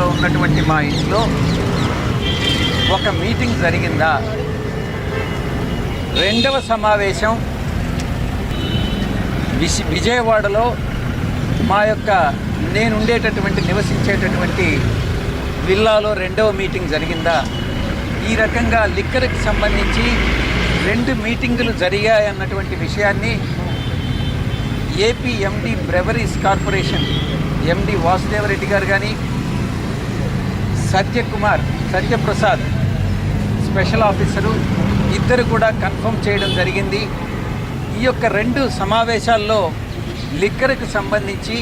హైదరాబాదులో ఉన్నటువంటి మా ఇంట్లో ఒక మీటింగ్ జరిగిందా? రెండవ సమావేశం విశ విజయవాడలో మా యొక్క నేను ఉండేటటువంటి నివసించేటటువంటి విల్లాలో రెండవ మీటింగ్ జరిగిందా? ఈ రకంగా లిక్కర్కి సంబంధించి రెండు మీటింగులు జరిగాయన్నటువంటి విషయాన్ని AP MD breweries corporation MD Vasudeva Reddy గారు కానీ సత్యకుమార్ సత్యప్రసాద్ స్పెషల్ ఆఫీసరు ఇద్దరు కూడా కన్ఫర్మ్ చేయడం జరిగింది. ఈ యొక్క రెండు సమావేశాల్లో లిక్కర్కు సంబంధించి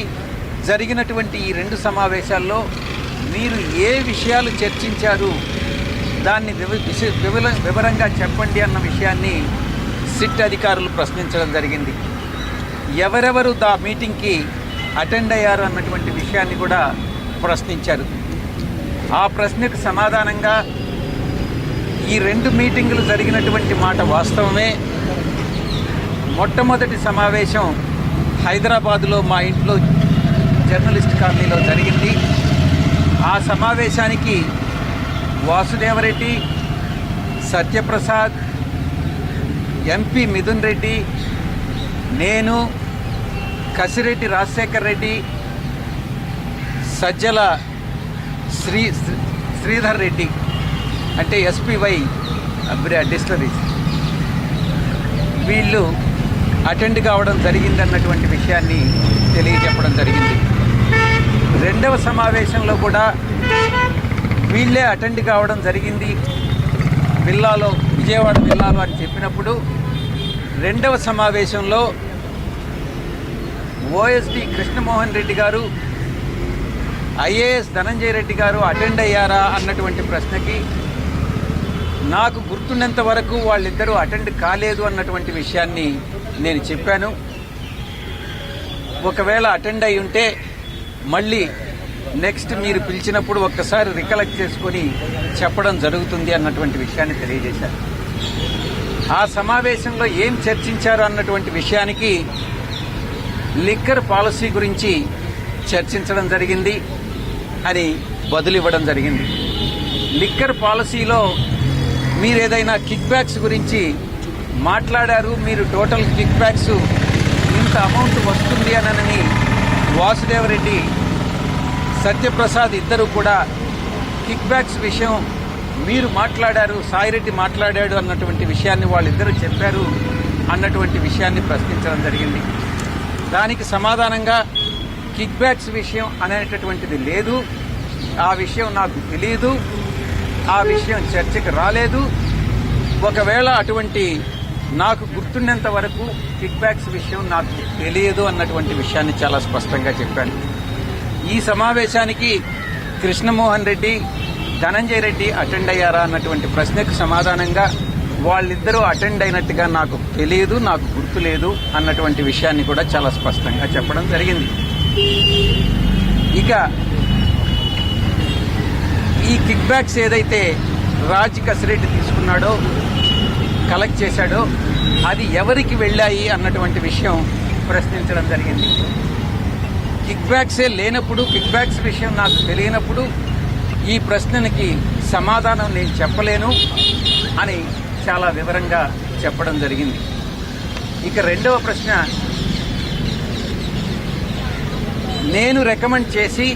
జరిగినటువంటి ఈ రెండు సమావేశాల్లో మీరు ఏ విషయాలు చర్చించారు? దాన్ని వివరంగా చెప్పండి అన్న విషయాన్ని సిట్ అధికారులు ప్రశ్నించడం జరిగింది. ఎవరెవరు దా మీటింగ్కి అటెండ్ అయ్యారు అన్నటువంటి విషయాన్ని కూడా ప్రశ్నించారు. ఆ ప్రశ్నకు సమాధానంగా ఈ రెండు మీటింగులు జరిగినటువంటి మాట వాస్తవమే. మొట్టమొదటి సమావేశం హైదరాబాదులో మా ఇంట్లో జర్నలిస్ట్ కాలనీలో జరిగింది. ఆ సమావేశానికి వాసుదేవరెడ్డి సత్యప్రసాద్ ఎంపీ మిథున్ రెడ్డి నేను కసిరెడ్డి రాజశేఖర్ రెడ్డి సజ్జల శ్రీ శ్రీధర్ రెడ్డి అంటే ఎస్పీవై డిస్టరీస్ వీళ్ళు అటెండ్ కావడం జరిగిందన్నటువంటి విషయాన్ని తెలియజెప్పడం జరిగింది. రెండవ సమావేశంలో కూడా వీళ్ళే అటెండ్ కావడం జరిగింది. విల్లాలో విజయవాడ విల్లాలో అని చెప్పినప్పుడు రెండవ సమావేశంలో ఓఎస్డి కృష్ణమోహన్ రెడ్డి గారు ఐఏఎస్ ధనంజయ రెడ్డి గారు అటెండ్ అయ్యారా అన్నటువంటి ప్రశ్నకి నాకు గుర్తున్నంత వరకు వాళ్ళిద్దరూ అటెండ్ కాలేదు అన్నటువంటి విషయాన్ని నేను చెప్పాను. ఒకవేళ అటెండ్ అయి ఉంటే మళ్ళీ నెక్స్ట్ మీరు పిలిచినప్పుడు ఒక్కసారి రికలెక్ట్ చేసుకొని చెప్పడం జరుగుతుంది అన్నటువంటి విషయాన్ని తెలియజేశారు. ఆ సమావేశంలో ఏం చర్చించారు అన్నటువంటి విషయానికి లిక్కర్ పాలసీ గురించి చర్చించడం జరిగింది. అని బదులివ్వడం జరిగింది. లిక్కర్ పాలసీలో మీరు ఏదైనా కిక్ బ్యాక్స్ గురించి మాట్లాడారు మీరు టోటల్ కిక్ బ్యాక్స్ ఇంత అమౌంట్ వస్తుంది అనని వాసుదేవరెడ్డి సత్యప్రసాద్ ఇద్దరు కూడా కిక్ బ్యాక్స్ విషయం మీరు మాట్లాడారు సాయిరెడ్డి మాట్లాడాడు అన్నటువంటి విషయాన్ని వాళ్ళిద్దరూ చెప్పారు అన్నటువంటి విషయాన్ని ప్రశ్నించడం జరిగింది. దానికి సమాధానంగా కిక్ బ్యాక్స్ విషయం అనేటటువంటిది లేదు. ఆ విషయం నాకు తెలియదు ఆ విషయం చర్చకు రాలేదు. ఒకవేళ అటువంటి నాకు గుర్తున్నంత వరకు కిక్ బ్యాక్స్ విషయం నాకు తెలియదు అన్నటువంటి విషయాన్ని చాలా స్పష్టంగా చెప్పాను. ఈ సమావేశానికి కృష్ణమోహన్ రెడ్డి ధనంజయ రెడ్డి అటెండ్ అయ్యారా అన్నటువంటి ప్రశ్నకు సమాధానంగా వాళ్ళిద్దరూ అటెండ్ అయినట్టుగా నాకు తెలియదు నాకు గుర్తులేదు అన్నటువంటి విషయాన్ని కూడా చాలా స్పష్టంగా చెప్పడం జరిగింది. ఇక ఈ కిక్ బ్యాక్స్ ఏదైతే రాజ్ కసిరెడ్డి తీసుకున్నాడో కలెక్ట్ చేశాడో అది ఎవరికి వెళ్ళాయి అన్నటువంటి విషయం ప్రశ్నించడం జరిగింది. కిక్ బ్యాక్సే లేనప్పుడు కిక్ బ్యాక్స్ విషయం నాకు తెలియనప్పుడు ఈ ప్రశ్నకి సమాధానం నేను చెప్పలేను అని చాలా వివరంగా చెప్పడం జరిగింది. ఇక రెండవ ప్రశ్న నేను రికమెండ్ చేసి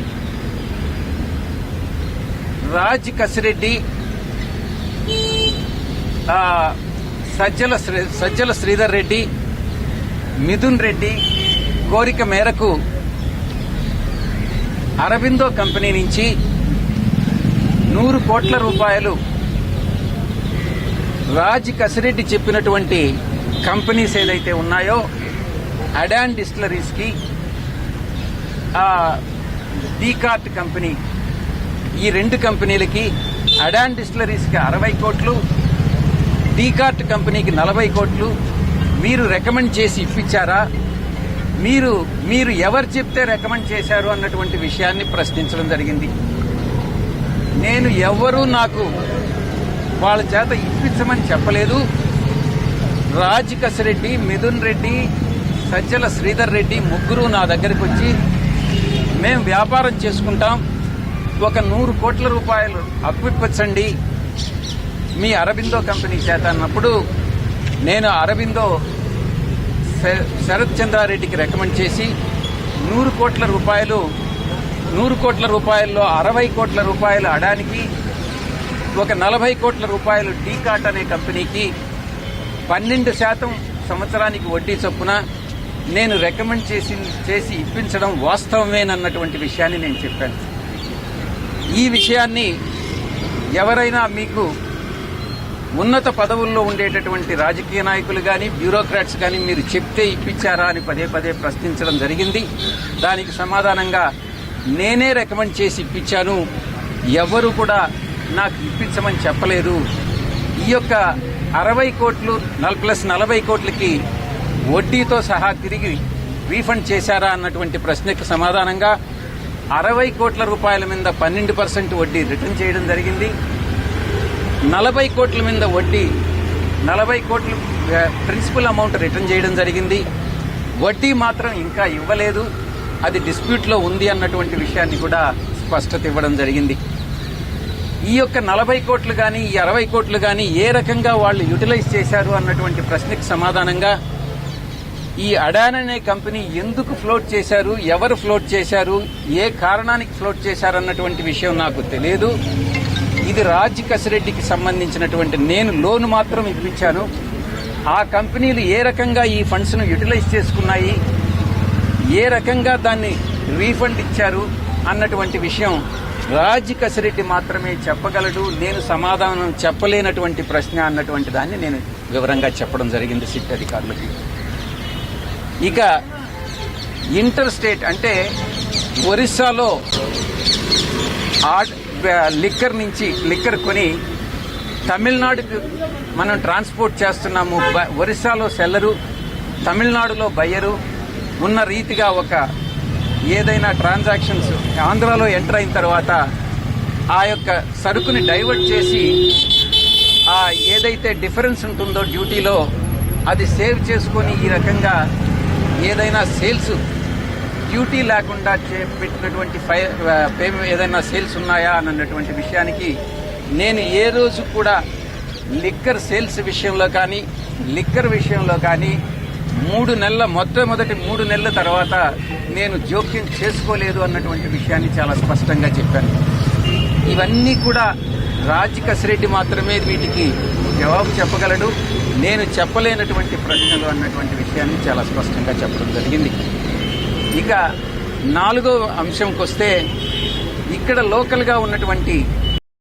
రాజ్ కసిరెడ్డి సజ్జల సజ్జల శ్రీధర్ రెడ్డి మిథున్ రెడ్డి కోరిక మేరకు అరబిందో కంపెనీ నుంచి నూరు కోట్ల రూపాయలు రాజ్ కసిరెడ్డి చెప్పినటువంటి కంపెనీస్ ఏదైతే ఉన్నాయో అడాన్ డిస్టిలరీస్కి డీకార్ట్ కంపెనీ. ఈ రెండు కంపెనీలకి అడాన్ డిస్టిలరీస్కి అరవై కోట్లు డీకార్ట్ కంపెనీకి నలభై కోట్లు. మీరు రికమెండ్ చేసి ఇప్పించారా? మీరు మీరు ఎవరు చెప్తే రికమెండ్ చేశారు అన్నటువంటి విషయాన్ని ప్రశ్నించడం జరిగింది. నేను ఎవరు నాకు వాళ్ళ చేత ఇప్పించమని చెప్పలేదు. రాజ్ రెడ్డి మిథున్ రెడ్డి సజ్జల శ్రీధర్ రెడ్డి ముగ్గురు నా దగ్గరికి వచ్చి మేము వ్యాపారం చేసుకుంటాం. ఒక నూరు కోట్ల రూపాయలు అప్పిప్పించండి మీ అరబిందో కంపెనీ చేత అన్నప్పుడు నేను అరబిందో శ- శరత్ చంద్రారెడ్డికి రికమెండ్ చేసి నూరు కోట్ల రూపాయలు నూరు కోట్ల రూపాయల్లో అరవై కోట్ల రూపాయలు అడానికి ఒక నలభై కోట్ల రూపాయలు టీకాట్ అనే కంపెనీకి పన్నెండు శాతం సంవత్సరానికి వడ్డీ చొప్పున నేను రికమెండ్ చేసి చేసి ఇప్పించడం వాస్తవమేనన్నటువంటి విషయాన్ని నేను చెప్పాను. ఈ విషయాన్ని ఎవరైనా మీకు ఉన్నత పదవుల్లో ఉండేటటువంటి రాజకీయ నాయకులు కానీ బ్యూరోక్రాట్స్ కానీ మీరు చెప్తే ఇప్పించారా అని పదే పదే ప్రశ్నించడం జరిగింది. దానికి సమాధానంగా నేనే రికమెండ్ చేసి ఇప్పించాను. ఎవరు కూడా నాకు ఇప్పించమని చెప్పలేదు. ఈ యొక్క అరవై కోట్లు ప్లస్ నలభై కోట్లకి వడ్డీతో సహా తిరిగి రీఫండ్ చేశారా అన్నటువంటి ప్రశ్నకు సమాధానంగా అరవై కోట్ల రూపాయల మీద పన్నెండు పర్సెంట్ వడ్డీ రిటర్న్ చేయడం జరిగింది. నలభై కోట్ల మీద వడ్డీ నలభై కోట్లు ప్రిన్సిపల్ అమౌంట్ రిటర్న్ చేయడం జరిగింది. వడ్డీ మాత్రం ఇంకా ఇవ్వలేదు. అది డిస్ప్యూట్లో ఉంది అన్నటువంటి విషయాన్ని కూడా స్పష్టత ఇవ్వడం జరిగింది. ఈ యొక్క నలభై కోట్లు కానీ ఈ అరవై కోట్లు కానీ ఏ రకంగా వాళ్ళు యూటిలైజ్ చేశారు అన్నటువంటి ప్రశ్నకు సమాధానంగా ఈ అడాన్ అనే కంపెనీ ఎందుకు ఫ్లోట్ చేశారు? ఎవరు ఫ్లోట్ చేశారు? ఏ కారణానికి ఫ్లోట్ చేశారు అన్నటువంటి విషయం నాకు తెలియదు. ఇది రాజ్ కసిరెడ్డికి సంబంధించినటువంటి నేను లోన్ మాత్రం ఇప్పించాను. ఆ కంపెనీలు ఏ రకంగా ఈ ఫండ్స్ను యూటిలైజ్ చేసుకున్నాయి? ఏ రకంగా దాన్ని రీఫండ్ ఇచ్చారు? అన్నటువంటి విషయం రాజ్ కసిరెడ్డి మాత్రమే చెప్పగలడు. నేను సమాధానం చెప్పలేనటువంటి ప్రశ్న అన్నటువంటి దాన్ని నేను వివరంగా చెప్పడం జరిగింది సిట్ అధికారులకి. ఇక ఇంటర్ స్టేట్ అంటే ఒరిస్సాలో ఆ లిక్కర్ నుంచి లిక్కర్ కొని తమిళనాడుకు మనం ట్రాన్స్పోర్ట్ చేస్తున్నాము. ఒరిస్సాలో సెల్లరు తమిళనాడులో బయ్యరు ఉన్న రీతిగా ఒక ఏదైనా ట్రాన్సాక్షన్స్ ఆంధ్రాలో ఎంటర్ అయిన తర్వాత ఆ యొక్క సరుకుని డైవర్ట్ చేసి ఆ ఏదైతే డిఫరెన్స్ ఉంటుందో డ్యూటీలో అది సేవ్ చేసుకొని ఈ రకంగా ఏదైనా సేల్స్ డ్యూటీ లేకుండా చే- పెట్టినటువంటి ఫై ఏదైనా సేల్స్ ఉన్నాయా అన్నటువంటి విషయానికి నేను ఏ రోజు కూడా లిక్కర్ సేల్స్ విషయంలో కానీ లిక్కర్ విషయంలో కానీ మూడు నెలల మొట్టమొదటి మూడు నెలల తర్వాత నేను జోక్యం చేసుకోలేదు అన్నటువంటి విషయాన్ని చాలా స్పష్టంగా చెప్పాను. ఇవన్నీ కూడా రాజ్ కసిరెడ్డి మాత్రమే వీటికి జవాబు చెప్పగలడు. నేను చెప్పలేనటువంటి ప్రశ్నలు అన్నటువంటి విషయాన్ని చాలా స్పష్టంగా చెప్పడం జరిగింది. ఇక నాలుగో అంశంకి వస్తే ఇక్కడ లోకల్గా ఉన్నటువంటి